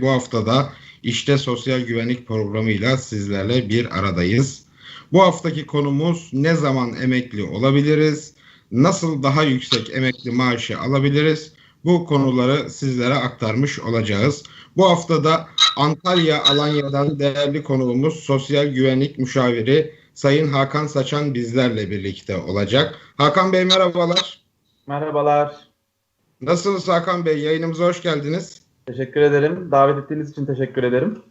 Bu haftada işte sosyal güvenlik programıyla sizlerle bir aradayız. Bu haftaki konumuz ne zaman emekli olabiliriz? Nasıl daha yüksek emekli maaşı alabiliriz? Bu konuları sizlere aktarmış olacağız. Bu haftada Antalya Alanya'dan değerli konuğumuz sosyal güvenlik müşaviri Sayın Hakan Saçan bizlerle birlikte olacak. Hakan Bey merhabalar. Merhabalar. Nasılsınız Hakan Bey? Yayınımıza hoş geldiniz. Teşekkür ederim. Davet ettiğiniz için teşekkür ederim.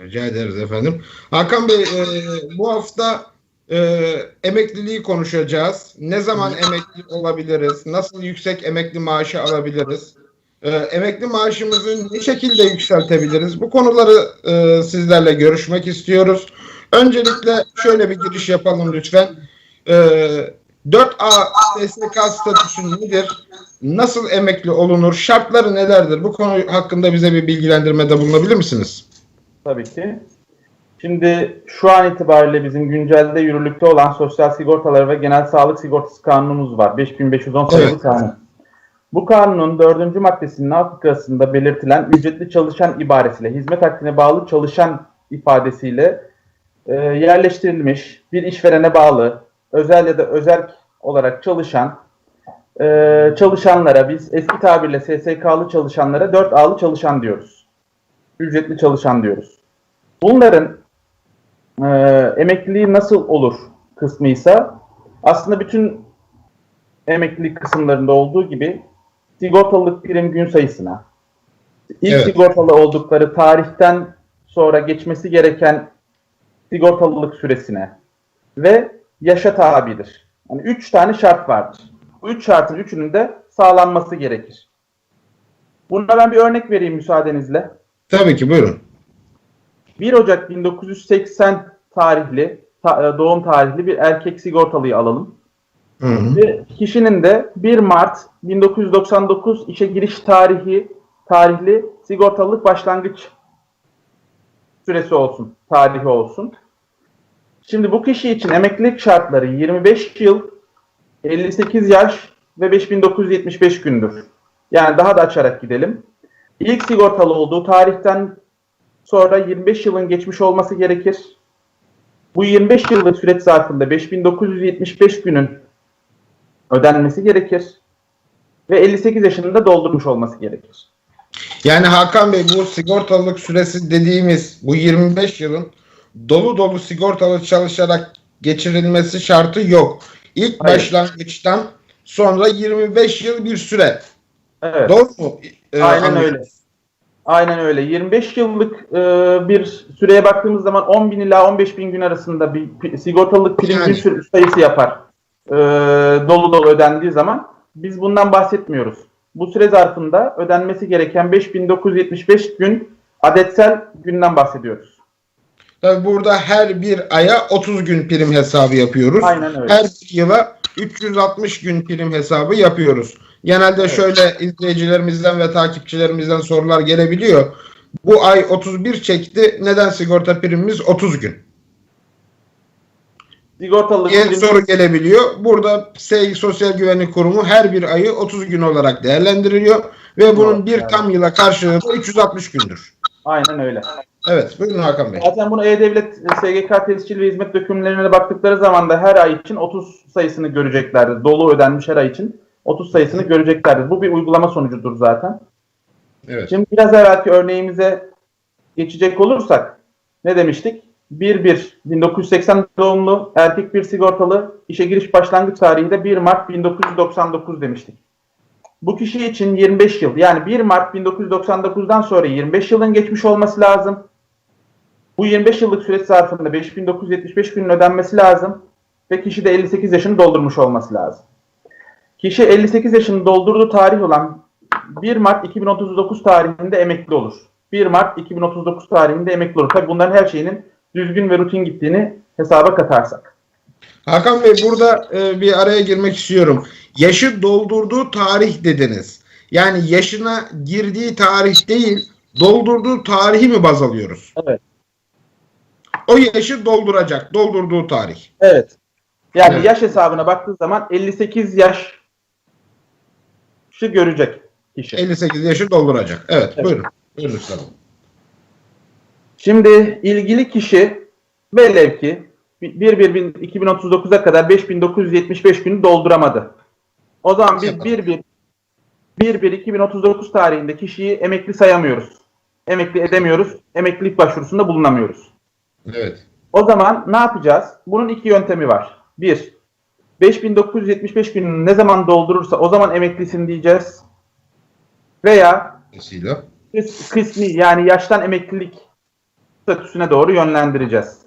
Rica ederiz efendim. Hakan Bey e, bu hafta e, emekliliği konuşacağız. Ne zaman emekli olabiliriz? Nasıl yüksek emekli maaşı alabiliriz? E, emekli maaşımızı ne şekilde yükseltebiliriz? Bu konuları e, sizlerle görüşmek istiyoruz. Öncelikle şöyle bir giriş yapalım lütfen. E, 4A SSK statüsü nedir? Nasıl emekli olunur? Şartları nelerdir? Bu konu hakkında bize bir bilgilendirmede bulunabilir misiniz? Tabii ki. Şimdi şu an itibariyle bizim güncelde yürürlükte olan Sosyal Sigortaları ve Genel Sağlık Sigortası Kanunumuz var. 5510 sayılı Evet. kanun. Bu kanunun dördüncü maddesinin alt fıkrasında belirtilen ücretli çalışan ibaresiyle, hizmet hakkına bağlı çalışan ifadesiyle e, yerleştirilmiş bir işverene bağlı, özel ya da özerk olarak çalışan e, çalışanlara biz eski tabirle SSK'lı çalışanlara 4A'lı çalışan diyoruz. Ücretli çalışan diyoruz. Bunların e, emekliliği nasıl olur kısmıysa aslında bütün emeklilik kısımlarında olduğu gibi sigortalılık prim gün sayısına, ilk Evet. sigortalı oldukları tarihten sonra geçmesi gereken sigortalılık süresine ve yaşa tabidir. Yani üç tane şart vardır. Bu üç şartın üçünün de sağlanması gerekir. Buna ben bir örnek vereyim müsaadenizle. Tabii ki buyurun. 1 Ocak 1980 tarihli ta- e, doğum tarihli bir erkek sigortalıyı alalım. Hı hı. Ve kişinin de 1 Mart 1999 işe giriş tarihi tarihli sigortalılık başlangıç süresi olsun, tarihi olsun. Şimdi bu kişi için emeklilik şartları 25 yıl, 58 yaş ve 5975 gündür. Yani daha da açarak gidelim. İlk sigortalı olduğu tarihten sonra 25 yılın geçmiş olması gerekir. Bu 25 yıllık süreç zarfında 5975 günün ödenmesi gerekir. Ve 58 yaşında doldurmuş olması gerekir. Yani Hakan Bey bu sigortalılık süresi dediğimiz bu 25 yılın dolu dolu sigortalı çalışarak geçirilmesi şartı yok. İlk Hayır. başlangıçtan sonra 25 yıl bir süre. Evet. Doğru mu? Ee, Aynen anlıyorum. öyle. Aynen öyle. 25 yıllık e, bir süreye baktığımız zaman 10 bin ila 15 bin gün arasında bir sigortalılık prim Yani. sü- sayısı yapar. E, dolu dolu ödendiği zaman. Biz bundan bahsetmiyoruz. Bu süre zarfında ödenmesi gereken 5975 gün adetsel günden bahsediyoruz. Tabii burada her bir aya 30 gün prim hesabı yapıyoruz. Aynen öyle. Her bir yıla 360 gün prim hesabı yapıyoruz. Genelde şöyle izleyicilerimizden ve takipçilerimizden sorular gelebiliyor. Bu ay 31 çekti. Neden sigorta primimiz 30 gün? Sigortalılık diye prim soru gelebiliyor. Burada Sosyal Güvenlik Kurumu her bir ayı 30 gün olarak değerlendiriyor ve bunun bir evet. tam yıla karşılığı da 360 gündür. aynen öyle. Evet, buyurun Hakan Bey. Zaten bunu E-Devlet SGK tescil ve hizmet dökümlerine baktıkları zaman da her ay için 30 sayısını göreceklerdir. Dolu ödenmiş her ay için 30 sayısını göreceklerdir. Bu bir uygulama sonucudur zaten. Evet. Şimdi biraz evvelki örneğimize geçecek olursak ne demiştik? 1-1-1980 doğumlu erkek bir sigortalı işe giriş başlangıç tarihi de 1 Mart 1999 demiştik. Bu kişi için 25 yıl yani 1 Mart 1999'dan sonra 25 yılın geçmiş olması lazım. Bu 25 yıllık süreç zarfında 5975 günün ödenmesi lazım ve kişi de 58 yaşını doldurmuş olması lazım. Kişi 58 yaşını doldurduğu tarih olan 1 Mart 2039 tarihinde emekli olur. 1 Mart 2039 tarihinde emekli olur. Tabii bunların her şeyinin düzgün ve rutin gittiğini hesaba katarsak. Hakan Bey burada e, bir araya girmek istiyorum. Yaşı doldurduğu tarih dediniz. Yani yaşına girdiği tarih değil, doldurduğu tarihi mi baz alıyoruz? Evet. O yaşı dolduracak, doldurduğu tarih. Evet. Yani Evet. yaş hesabına baktığı zaman 58 yaş şu görecek kişi. 58 yaşı dolduracak. Evet, Evet. buyurun. Buyurun üstadım. Şimdi ilgili kişi velev ki 1 1 2039'a kadar 5975 günü dolduramadı. O zaman biz 1 1 1 1 2039 tarihinde kişiyi emekli sayamıyoruz. Emekli edemiyoruz. Emeklilik başvurusunda bulunamıyoruz. Evet. O zaman ne yapacağız? Bunun iki yöntemi var. Bir, 5975 gününü ne zaman doldurursa o zaman emeklisin diyeceğiz. Veya Dolayısıyla. kısmi yani yaştan emeklilik statüsüne doğru yönlendireceğiz.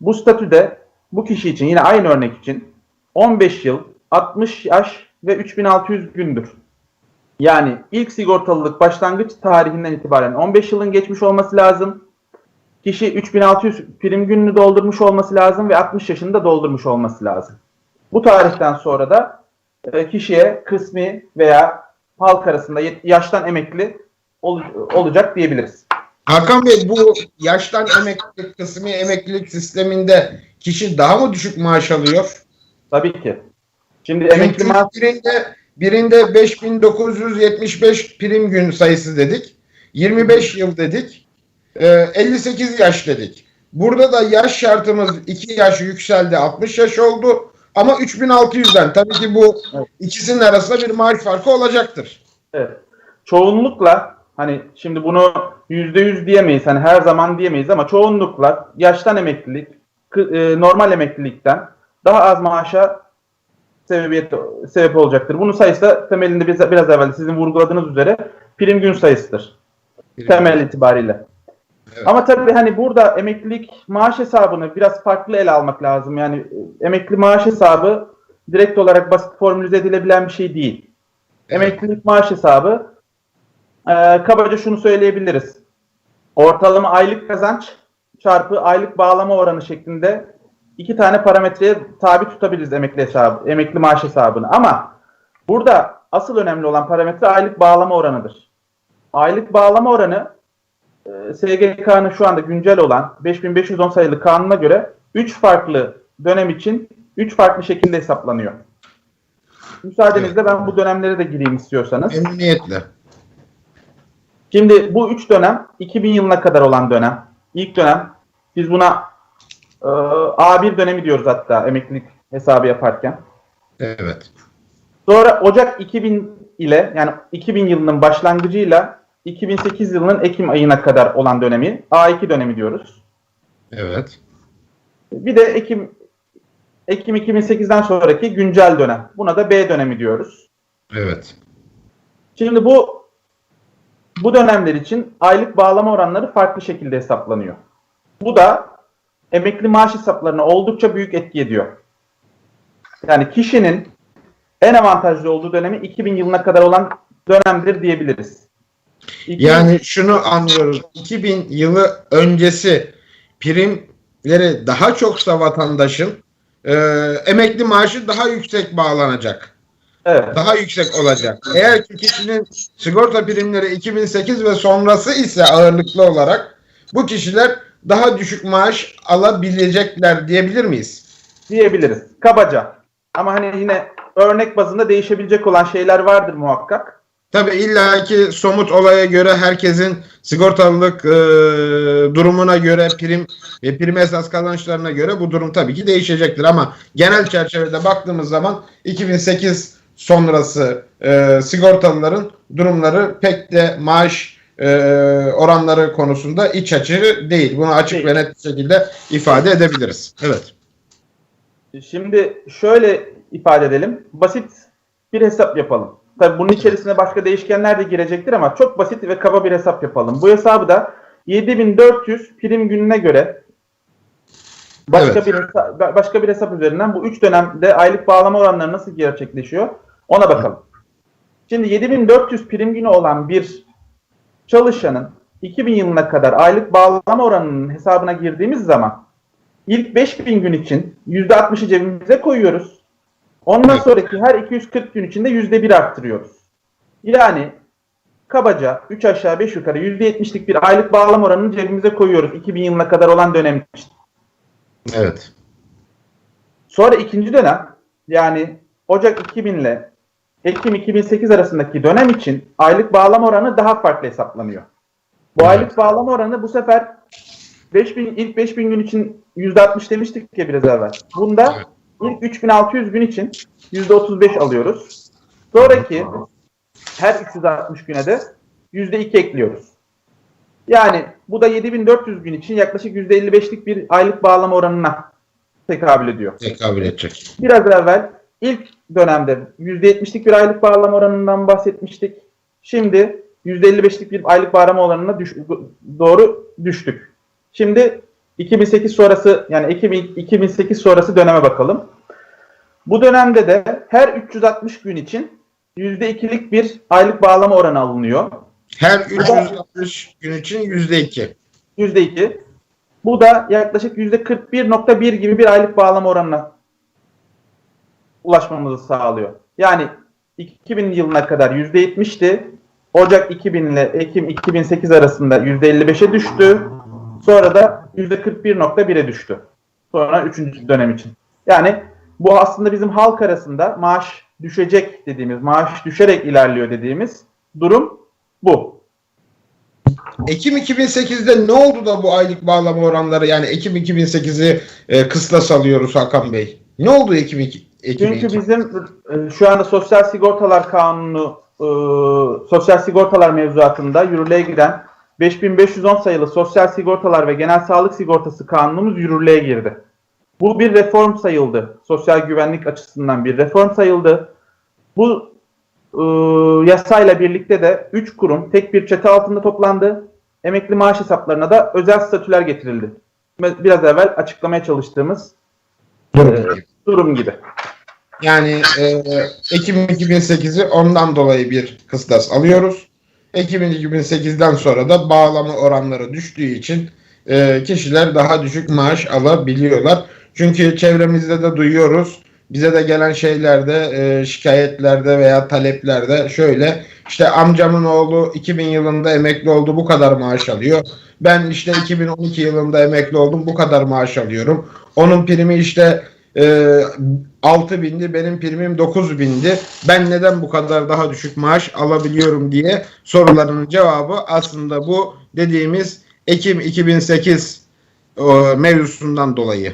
Bu statüde bu kişi için yine aynı örnek için 15 yıl, 60 yaş ve 3600 gündür. Yani ilk sigortalılık başlangıç tarihinden itibaren 15 yılın geçmiş olması lazım. Kişi 3600 prim gününü doldurmuş olması lazım ve 60 yaşında doldurmuş olması lazım. Bu tarihten sonra da e, kişiye kısmi veya halk arasında yaştan emekli ol- olacak diyebiliriz. Hakan Bey bu yaştan emeklilik, kısmi emeklilik sisteminde kişi daha mı düşük maaş alıyor? Tabii ki. Şimdi emekli maaş birinde, birinde 5975 prim gün sayısı dedik. 25 yıl dedik. Ee, 58 yaş dedik. Burada da yaş şartımız 2 yaş yükseldi 60 yaş oldu. Ama 3600'den tabii ki bu ikisinin arasında bir maaş farkı olacaktır. evet. çoğunlukla hani şimdi bunu yüzde yüz diyemeyiz hani her zaman diyemeyiz ama çoğunlukla yaştan emeklilik e, normal emeklilikten daha az maaşa sebebiyet sebep olacaktır. Bunun sayısı da temelinde biz, biraz evvel sizin vurguladığınız üzere prim gün sayısıdır. temel itibariyle. Evet. Ama tabii hani burada emeklilik maaş hesabını biraz farklı ele almak lazım. Yani e, emekli maaş hesabı direkt olarak basit formülize edilebilen bir şey değil. Emeklilik maaş hesabı e, kabaca şunu söyleyebiliriz. Ortalama aylık kazanç çarpı aylık bağlama oranı şeklinde iki tane parametreye tabi tutabiliriz emekli hesabı, emekli maaş hesabını. Ama burada asıl önemli olan parametre aylık bağlama oranıdır. Aylık bağlama oranı e, SGK'nın şu anda güncel olan 5510 sayılı kanuna göre 3 farklı dönem için 3 farklı şekilde hesaplanıyor. Müsaadenizle ben bu dönemlere de gireyim istiyorsanız. Memnuniyetle. Şimdi bu 3 dönem 2000 yılına kadar olan dönem. İlk dönem biz buna e, A1 dönemi diyoruz hatta emeklilik hesabı yaparken. Evet. Sonra Ocak 2000 ile yani 2000 yılının başlangıcıyla 2008 yılının Ekim ayına kadar olan dönemi A2 dönemi diyoruz. Evet. Bir de Ekim Ekim 2008'den sonraki güncel dönem. Buna da B dönemi diyoruz. Evet. Şimdi bu bu dönemler için aylık bağlama oranları farklı şekilde hesaplanıyor. Bu da emekli maaş hesaplarına oldukça büyük etki ediyor. Yani kişinin en avantajlı olduğu dönemi 2000 yılına kadar olan dönemdir diyebiliriz. 2000 Yani şunu anlıyoruz. 2000 yılı öncesi primleri daha çoksa vatandaşın e, emekli maaşı daha yüksek bağlanacak. evet. Daha yüksek olacak. Eğer ki kişinin sigorta primleri 2008 ve sonrası ise ağırlıklı olarak bu kişiler daha düşük maaş alabilecekler diyebilir miyiz? diyebiliriz. Kabaca. Ama hani yine örnek bazında değişebilecek olan şeyler vardır muhakkak. Tabii illaki somut olaya göre herkesin sigortalılık e, durumuna göre prim ve prim esas kazançlarına göre bu durum tabii ki değişecektir ama genel çerçevede baktığımız zaman 2008 sonrası e, sigortalıların durumları pek de maaş e, oranları konusunda iç açıcı değil. Bunu açık ve net bir şekilde ifade edebiliriz. Evet. Şimdi şöyle ifade edelim. Basit bir hesap yapalım. Tabii bunun içerisine başka değişkenler de girecektir ama çok basit ve kaba bir hesap yapalım. Bu hesabı da 7400 prim gününe göre başka Evet. bir başka bir hesap üzerinden bu 3 dönemde aylık bağlama oranları nasıl gerçekleşiyor ona bakalım. Şimdi 7400 prim günü olan bir çalışanın 2000 yılına kadar aylık bağlama oranının hesabına girdiğimiz zaman ilk 5000 gün için %60'ı cebimize koyuyoruz. Ondan Evet. sonraki her 240 gün içinde %1 arttırıyoruz. Yani kabaca 3 aşağı 5 yukarı %70'lik bir aylık bağlama oranını cebimize koyuyoruz 2000 yılına kadar olan dönem için. Evet. Sonra ikinci dönem yani Ocak 2000 ile Ekim 2008 arasındaki dönem için aylık bağlama oranı daha farklı hesaplanıyor. Bu Evet. aylık bağlama oranı bu sefer 5000 ilk 5000 gün için %60 demiştik ya biraz evvel. Bunda Evet. İlk 3600 gün için %35 alıyoruz. Sonraki her 360 güne de %2 ekliyoruz. Yani bu da 7400 gün için yaklaşık %55'lik bir aylık bağlama oranına tekabül ediyor. Tekabül edecek. Biraz evvel ilk dönemde %70'lik bir aylık bağlama oranından bahsetmiştik. Şimdi %55'lik bir aylık bağlama oranına düş- doğru düştük. Şimdi 2008 sonrası yani 2000 2008 sonrası döneme bakalım. Bu dönemde de her 360 gün için %2'lik bir aylık bağlama oranı alınıyor. Her 360 gün için %2. %2. Bu da yaklaşık %41.1 gibi bir aylık bağlama oranına ulaşmamızı sağlıyor. Yani 2000 yılına kadar %70'ti. Ocak 2000 ile Ekim 2008 arasında %55'e düştü. Sonra da %41.1'e düştü. Sonra 3. dönem için. Yani bu aslında bizim halk arasında maaş düşecek dediğimiz, maaş düşerek ilerliyor dediğimiz durum bu. Ekim 2008'de ne oldu da bu aylık bağlama oranları yani Ekim 2008'i e, kıstas alıyoruz Hakan Bey? Ne oldu Ekim, iki- Ekim Çünkü 2008? bizim e, şu anda Sosyal Sigortalar Kanunu, e, Sosyal Sigortalar mevzuatında yürürlüğe giren 5510 sayılı Sosyal Sigortalar ve Genel Sağlık Sigortası Kanunumuz yürürlüğe girdi. Bu bir reform sayıldı. Sosyal güvenlik açısından bir reform sayıldı. Bu e, yasayla birlikte de 3 kurum tek bir çatı altında toplandı. Emekli maaş hesaplarına da özel statüler getirildi. Biraz evvel açıklamaya çalıştığımız Durum. e, durum gibi. Yani e, Ekim 2008'i ondan dolayı bir kıstas alıyoruz. Ekim 2008'den sonra da bağlama oranları düştüğü için e, kişiler daha düşük maaş alabiliyorlar. Çünkü çevremizde de duyuyoruz. Bize de gelen şeylerde, e, şikayetlerde veya taleplerde şöyle işte amcamın oğlu 2000 yılında emekli oldu bu kadar maaş alıyor. Ben işte 2012 yılında emekli oldum bu kadar maaş alıyorum. Onun primi işte e, 6 bindi benim primim 9 bindi. Ben neden bu kadar daha düşük maaş alabiliyorum diye sorularının cevabı aslında bu dediğimiz Ekim 2008 e, mevzusundan dolayı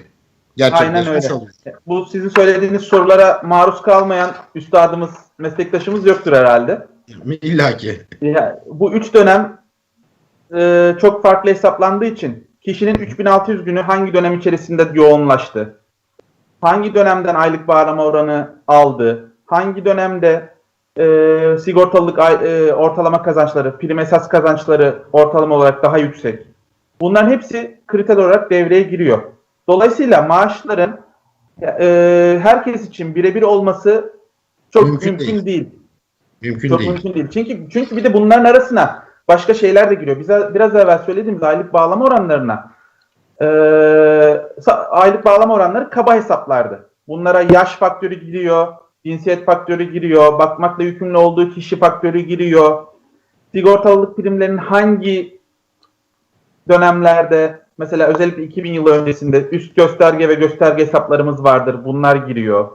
gerçekleşmiş Aynen öyle. oluyor. Bu sizin söylediğiniz sorulara maruz kalmayan üstadımız, meslektaşımız yoktur herhalde. İlla ki. Ya, bu üç dönem e, çok farklı hesaplandığı için kişinin 3600 günü hangi dönem içerisinde yoğunlaştı? Hangi dönemden aylık bağlama oranı aldı? Hangi dönemde e, sigortalılık e, ortalama kazançları, prim esas kazançları ortalama olarak daha yüksek? Bunların hepsi kriter olarak devreye giriyor. Dolayısıyla maaşların e, herkes için birebir olması çok Mümkün mümkün, değil. değil. Mümkün Çok değil. mümkün değil. Çünkü çünkü bir de bunların arasına başka şeyler de giriyor. Bize biraz evvel söylediğimiz aylık bağlama oranlarına sa- aylık bağlama oranları kaba hesaplardı. Bunlara yaş faktörü giriyor, cinsiyet faktörü giriyor, bakmakla yükümlü olduğu kişi faktörü giriyor. Sigortalılık primlerinin hangi dönemlerde mesela özellikle 2000 yılı öncesinde üst gösterge ve gösterge hesaplarımız vardır. Bunlar giriyor.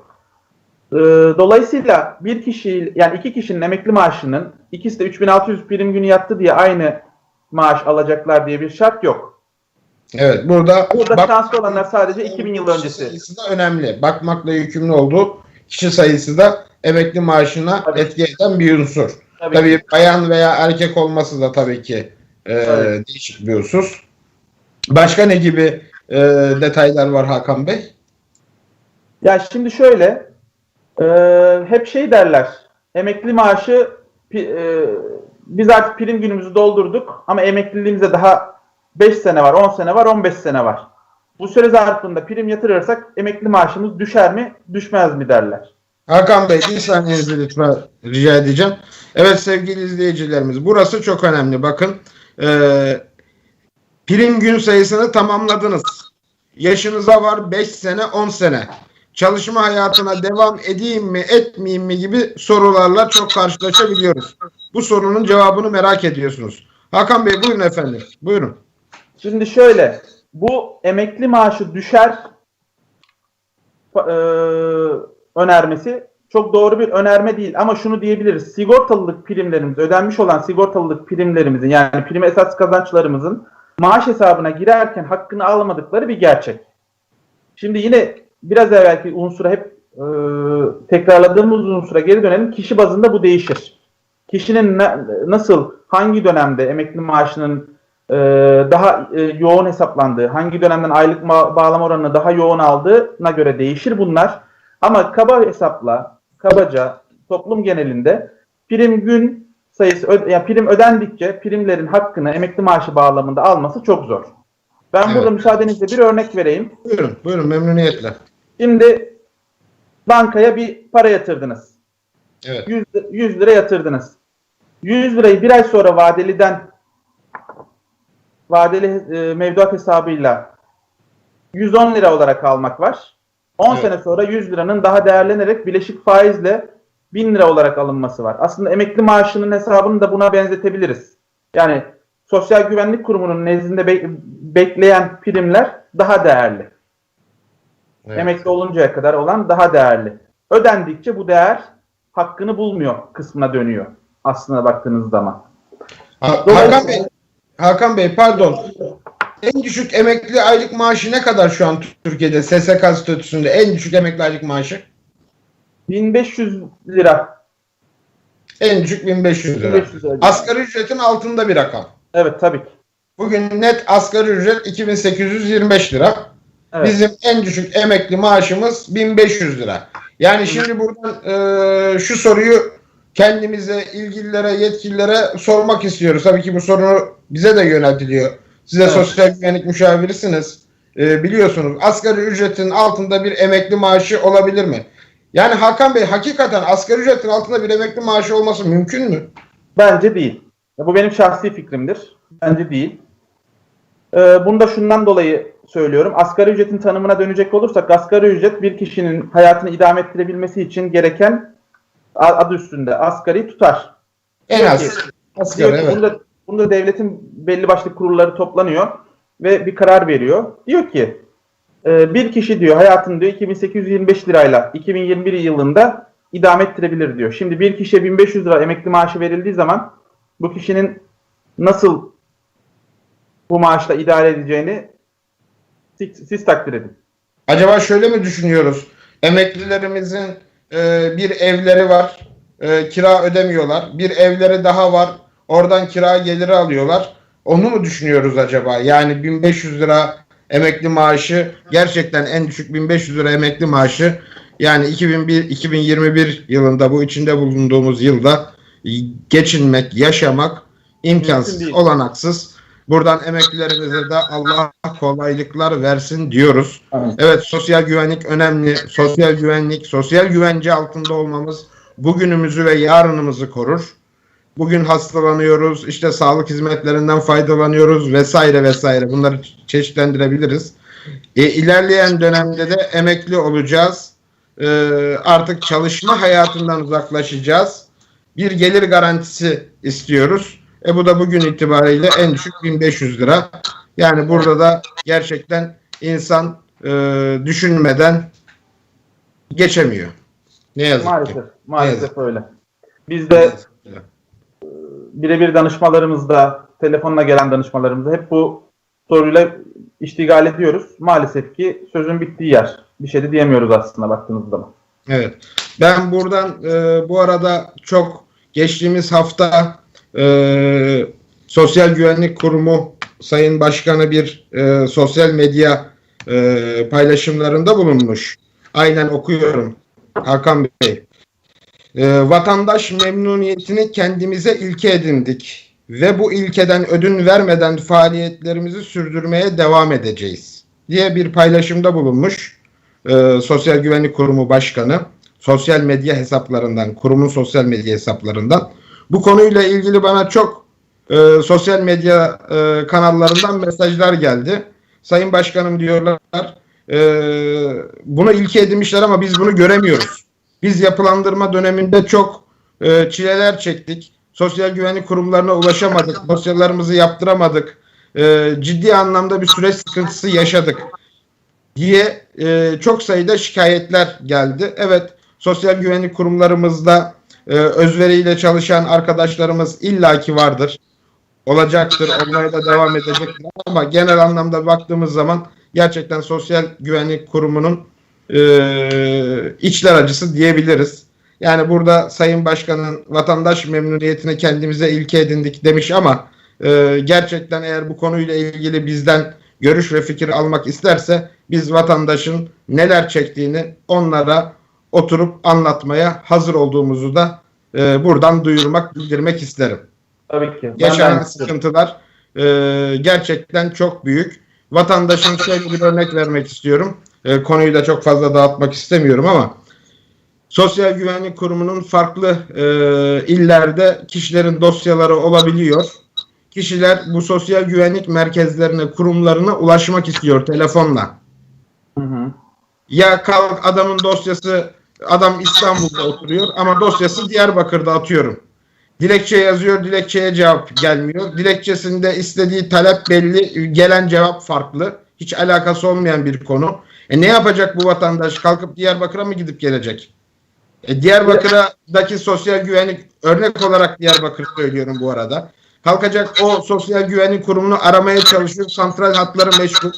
Ee, Dolayısıyla bir kişi yani iki kişinin emekli maaşının ikisi de 3600 prim günü yattı diye aynı maaş alacaklar diye bir şart yok. Evet burada Burada bak- şanslı olanlar sadece 2000 yıl öncesi. sayısı da önemli. Bakmakla yükümlü olduğu kişi sayısı da emekli maaşına Tabii. etki eden bir unsur. Tabii. Tabii bayan veya erkek olması da tabii ki e, Tabii. değişik bir husus. Başka ne gibi e, detaylar var Hakan Bey? Ya şimdi şöyle e, hep şey derler emekli maaşı e, biz artık prim günümüzü doldurduk ama emekliliğimize daha 5 sene var, 10 sene var, 15 sene var. Bu süre zarfında prim yatırırsak emekli maaşımız düşer mi, düşmez mi derler. Hakan Bey bir saniyenizi lütfen rica edeceğim. Evet sevgili izleyicilerimiz burası çok önemli. Bakın e, prim gün sayısını tamamladınız. Yaşınıza var 5 sene 10 sene. Çalışma hayatına devam edeyim mi etmeyeyim mi gibi sorularla çok karşılaşabiliyoruz. Bu sorunun cevabını merak ediyorsunuz. Hakan Bey buyurun efendim. Buyurun. Şimdi şöyle, bu emekli maaşı düşer e, önermesi çok doğru bir önerme değil ama şunu diyebiliriz. Sigortalılık primlerimiz, ödenmiş olan sigortalılık primlerimizin yani prim esas kazançlarımızın maaş hesabına girerken hakkını almadıkları bir gerçek. Şimdi yine biraz evvelki unsura hep e, tekrarladığımız unsura geri dönelim. Kişi bazında bu değişir. Kişinin na- nasıl, hangi dönemde emekli maaşının e, daha e, yoğun hesaplandığı, hangi dönemden aylık ma- bağlama oranını daha yoğun aldığına göre değişir bunlar. Ama kaba hesapla, kabaca toplum genelinde prim gün sayısı, ö- yani prim ödendikçe primlerin hakkını emekli maaşı bağlamında alması çok zor. Ben Evet. burada müsaadenizle bir örnek vereyim. Buyurun, buyurun memnuniyetle. Şimdi bankaya bir para yatırdınız. Evet. 100, 100 lira yatırdınız. 100 lirayı bir ay sonra vadeliden vadeli e, mevduat hesabıyla 110 lira olarak almak var. 10 Evet. sene sonra 100 liranın daha değerlenerek bileşik faizle 1000 lira olarak alınması var. Aslında emekli maaşının hesabını da buna benzetebiliriz. Yani Sosyal Güvenlik Kurumu'nun nezdinde be- bekleyen primler daha değerli. Evet. Emekli oluncaya kadar olan daha değerli. Ödendikçe bu değer hakkını bulmuyor kısmına dönüyor aslına baktığınız zaman. Ha- Hakan Bey, Hakan Bey pardon. En düşük emekli aylık maaşı ne kadar şu an Türkiye'de SSK statüsünde en düşük emekli aylık maaşı? 1500 lira. En düşük 1500 lira. 1500 lira. Asgari ücretin altında bir rakam. Evet tabii ki. Bugün net asgari ücret 2825 lira. Evet. Bizim en düşük emekli maaşımız 1500 lira. Yani şimdi buradan e, şu soruyu kendimize, ilgililere, yetkililere sormak istiyoruz. Tabii ki bu soru bize de yöneltiliyor. Size Evet. sosyal güvenlik müşavirisiniz. E, biliyorsunuz asgari ücretin altında bir emekli maaşı olabilir mi? Yani Hakan Bey hakikaten asgari ücretin altında bir emekli maaşı olması mümkün mü? Bence değil. Ya bu benim şahsi fikrimdir. Bence değil. Ee, bunu da şundan dolayı söylüyorum. Asgari ücretin tanımına dönecek olursak asgari ücret bir kişinin hayatını idame ettirebilmesi için gereken adı üstünde asgari tutar. En az. Asgari evet. bunda, bunda devletin belli başlı kurulları toplanıyor ve bir karar veriyor. Diyor ki e, bir kişi diyor hayatını diyor 2825 lirayla 2021 yılında idame ettirebilir diyor. Şimdi bir kişiye 1500 lira emekli maaşı verildiği zaman bu kişinin nasıl bu maaşla idare edeceğini siz, siz takdir edin. Acaba şöyle mi düşünüyoruz? Emeklilerimizin e, bir evleri var, e, kira ödemiyorlar. Bir evleri daha var, oradan kira geliri alıyorlar. Onu mu düşünüyoruz acaba? Yani 1500 lira emekli maaşı gerçekten en düşük 1500 lira emekli maaşı yani 2001 2021 yılında bu içinde bulunduğumuz yılda geçinmek, yaşamak imkansız, olanaksız. Buradan emeklilerimize de Allah kolaylıklar versin diyoruz. Evet sosyal güvenlik önemli. Sosyal güvenlik, sosyal güvence altında olmamız bugünümüzü ve yarınımızı korur. Bugün hastalanıyoruz, işte sağlık hizmetlerinden faydalanıyoruz vesaire vesaire. Bunları çeşitlendirebiliriz. E, ilerleyen dönemde de emekli olacağız. E, artık çalışma hayatından uzaklaşacağız. Bir gelir garantisi istiyoruz. E bu da bugün itibariyle en düşük 1500 lira. Yani burada da gerçekten insan e, düşünmeden geçemiyor. Ne yazık ki. Maalesef, maalesef yazık. öyle. Biz de birebir danışmalarımızda, telefonla gelen danışmalarımızda hep bu soruyla iştigal ediyoruz. Maalesef ki sözün bittiği yer. Bir şey de diyemiyoruz aslında baktığınız zaman. Evet. Ben buradan e, bu arada çok geçtiğimiz hafta e, Sosyal Güvenlik Kurumu Sayın Başkanı bir e, sosyal medya e, paylaşımlarında bulunmuş. Aynen okuyorum Hakan Bey. E, vatandaş memnuniyetini kendimize ilke edindik ve bu ilkeden ödün vermeden faaliyetlerimizi sürdürmeye devam edeceğiz diye bir paylaşımda bulunmuş. E, Sosyal Güvenlik Kurumu Başkanı sosyal medya hesaplarından, kurumun sosyal medya hesaplarından. Bu konuyla ilgili bana çok e, sosyal medya e, kanallarından mesajlar geldi. Sayın Başkanım diyorlar, e, bunu ilke edinmişler ama biz bunu göremiyoruz. Biz yapılandırma döneminde çok e, çileler çektik. Sosyal güvenlik kurumlarına ulaşamadık. Dosyalarımızı yaptıramadık. E, ciddi anlamda bir süreç sıkıntısı yaşadık diye e, çok sayıda şikayetler geldi. Evet sosyal güvenlik kurumlarımızda e, özveriyle çalışan arkadaşlarımız illaki vardır. Olacaktır, olmaya da devam edecektir. Ama genel anlamda baktığımız zaman gerçekten sosyal güvenlik kurumunun e, içler acısı diyebiliriz. Yani burada Sayın Başkan'ın vatandaş memnuniyetine kendimize ilke edindik demiş ama e, gerçekten eğer bu konuyla ilgili bizden görüş ve fikir almak isterse biz vatandaşın neler çektiğini onlara oturup anlatmaya hazır olduğumuzu da e, buradan duyurmak, bildirmek isterim. Tabii ki. Yaşanan sıkıntılar e, gerçekten çok büyük. Vatandaşın şöyle bir örnek vermek istiyorum. E, konuyu da çok fazla dağıtmak istemiyorum ama Sosyal Güvenlik Kurumu'nun farklı e, illerde kişilerin dosyaları olabiliyor. Kişiler bu sosyal güvenlik merkezlerine, kurumlarına ulaşmak istiyor telefonla. Hı hı. Ya kalk adamın dosyası adam İstanbul'da oturuyor ama dosyası Diyarbakır'da atıyorum. Dilekçe yazıyor, dilekçeye cevap gelmiyor. Dilekçesinde istediği talep belli, gelen cevap farklı. Hiç alakası olmayan bir konu. E ne yapacak bu vatandaş? Kalkıp Diyarbakır'a mı gidip gelecek? E Diyarbakır'daki sosyal güvenlik örnek olarak Diyarbakır söylüyorum bu arada. Kalkacak o sosyal güvenlik kurumunu aramaya çalışıyor. Santral hatları meşgul.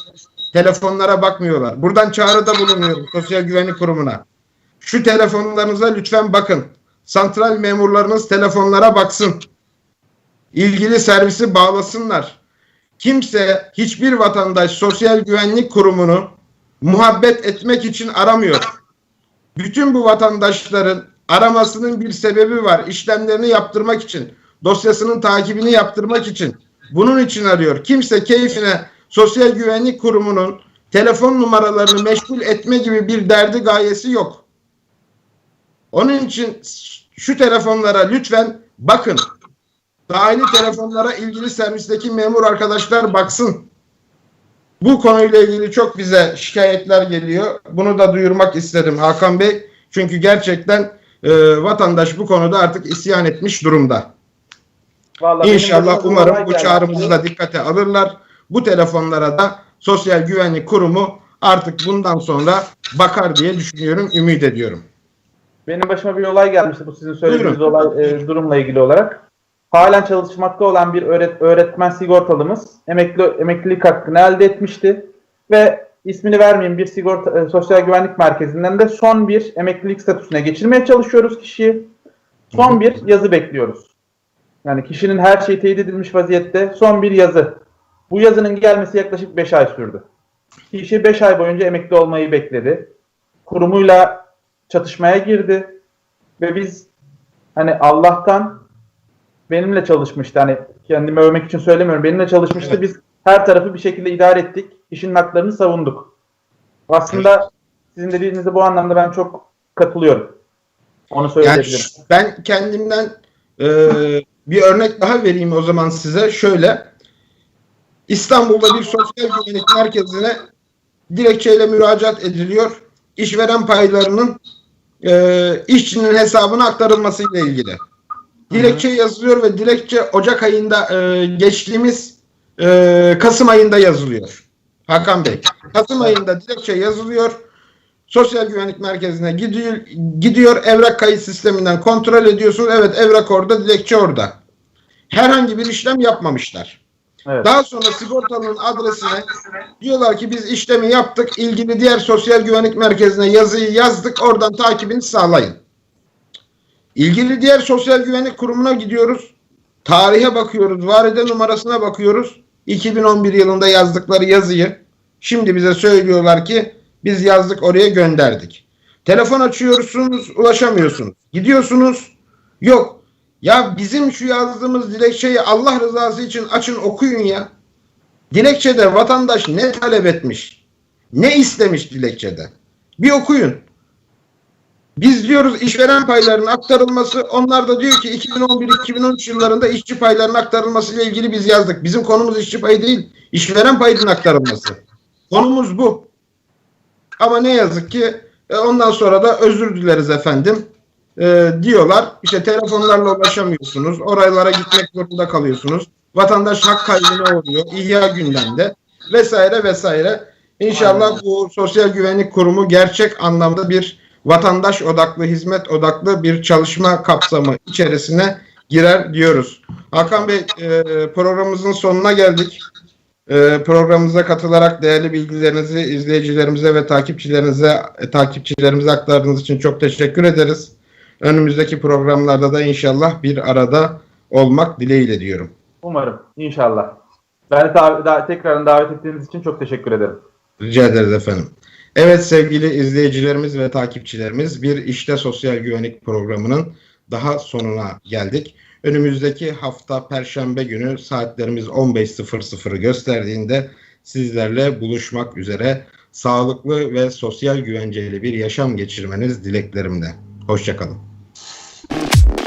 Telefonlara bakmıyorlar. Buradan çağrıda bulunuyorum sosyal güvenlik kurumuna. Şu telefonlarınıza lütfen bakın. Santral memurlarınız telefonlara baksın. İlgili servisi bağlasınlar. Kimse, hiçbir vatandaş sosyal güvenlik kurumunu muhabbet etmek için aramıyor. Bütün bu vatandaşların aramasının bir sebebi var. İşlemlerini yaptırmak için, dosyasının takibini yaptırmak için. Bunun için arıyor. Kimse keyfine sosyal güvenlik kurumunun telefon numaralarını meşgul etme gibi bir derdi gayesi yok. Onun için şu telefonlara lütfen bakın. Dahili telefonlara ilgili servisteki memur arkadaşlar baksın. Bu konuyla ilgili çok bize şikayetler geliyor. Bunu da duyurmak istedim Hakan Bey. Çünkü gerçekten e, vatandaş bu konuda artık isyan etmiş durumda. Vallahi İnşallah umarım bu çağrımızı da dikkate alırlar. Bu telefonlara da Sosyal Güvenlik Kurumu artık bundan sonra bakar diye düşünüyorum, ümit ediyorum. Benim başıma bir olay gelmişti bu sizin söylediğiniz olay e, durumla ilgili olarak. Halen çalışmakta olan bir öğret- öğretmen sigortalımız emekli emeklilik hakkını elde etmişti ve ismini vermeyeyim bir sigorta e, sosyal güvenlik merkezinden de son bir emeklilik statüsüne geçirmeye çalışıyoruz kişiyi. Son bir yazı bekliyoruz. Yani kişinin her şeyi teyit edilmiş vaziyette son bir yazı. Bu yazının gelmesi yaklaşık 5 ay sürdü. Kişi 5 ay boyunca emekli olmayı bekledi. Kurumuyla çatışmaya girdi ve biz hani Allah'tan benimle çalışmıştı. Hani kendimi övmek için söylemiyorum. Benimle çalışmıştı. Evet. Biz her tarafı bir şekilde idare ettik. İşin haklarını savunduk. Aslında sizin dediğinizde bu anlamda ben çok katılıyorum. Onu Yani söyleyebilirim. ş- ben kendimden e, bir örnek daha vereyim o zaman size. Şöyle İstanbul'da bir sosyal güvenlik merkezine dilekçeyle müracaat ediliyor. İşveren paylarının e, işçinin hesabına aktarılmasıyla ilgili. Dilekçe yazılıyor ve dilekçe Ocak ayında e, geçtiğimiz e, Kasım ayında yazılıyor. Hakan Bey. Kasım ayında dilekçe yazılıyor. Sosyal güvenlik merkezine gidiyor, gidiyor evrak kayıt sisteminden kontrol ediyorsunuz. Evet evrak orada, dilekçe orada. Herhangi bir işlem yapmamışlar. Evet. Daha sonra sigortalının adresine diyorlar ki biz işlemi yaptık. ilgili diğer sosyal güvenlik merkezine yazıyı yazdık. Oradan takibini sağlayın. İlgili diğer sosyal güvenlik kurumuna gidiyoruz. Tarihe bakıyoruz. Varide numarasına bakıyoruz. 2011 yılında yazdıkları yazıyı şimdi bize söylüyorlar ki biz yazdık oraya gönderdik. Telefon açıyorsunuz ulaşamıyorsunuz. Gidiyorsunuz yok. Ya bizim şu yazdığımız dilekçeyi Allah rızası için açın okuyun ya. Dilekçede vatandaş ne talep etmiş? Ne istemiş dilekçede? Bir okuyun. Biz diyoruz işveren paylarının aktarılması. Onlar da diyor ki 2011-2013 yıllarında işçi paylarının aktarılması ile ilgili biz yazdık. Bizim konumuz işçi payı değil, işveren payının aktarılması. Konumuz bu. Ama ne yazık ki e, ondan sonra da özür dileriz efendim e, diyorlar. İşte telefonlarla ulaşamıyorsunuz. Oralara gitmek zorunda kalıyorsunuz. Vatandaş hak kaybına uğruyor. İhya gündemde vesaire vesaire. İnşallah Aynen. bu Sosyal Güvenlik Kurumu gerçek anlamda bir vatandaş odaklı, hizmet odaklı bir çalışma kapsamı içerisine girer diyoruz. Hakan Bey e, programımızın sonuna geldik. E, programımıza katılarak değerli bilgilerinizi izleyicilerimize ve takipçilerinize e, takipçilerimize aktardığınız için çok teşekkür ederiz. Önümüzdeki programlarda da inşallah bir arada olmak dileğiyle diyorum. Umarım. İnşallah. Ben da- tekrardan davet ettiğiniz için çok teşekkür ederim. Rica ederiz efendim. Evet sevgili izleyicilerimiz ve takipçilerimiz bir işte sosyal güvenlik programının daha sonuna geldik. Önümüzdeki hafta Perşembe günü saatlerimiz 15.00'ı gösterdiğinde sizlerle buluşmak üzere sağlıklı ve sosyal güvenceli bir yaşam geçirmeniz dileklerimle. Hoşçakalın. Thank you.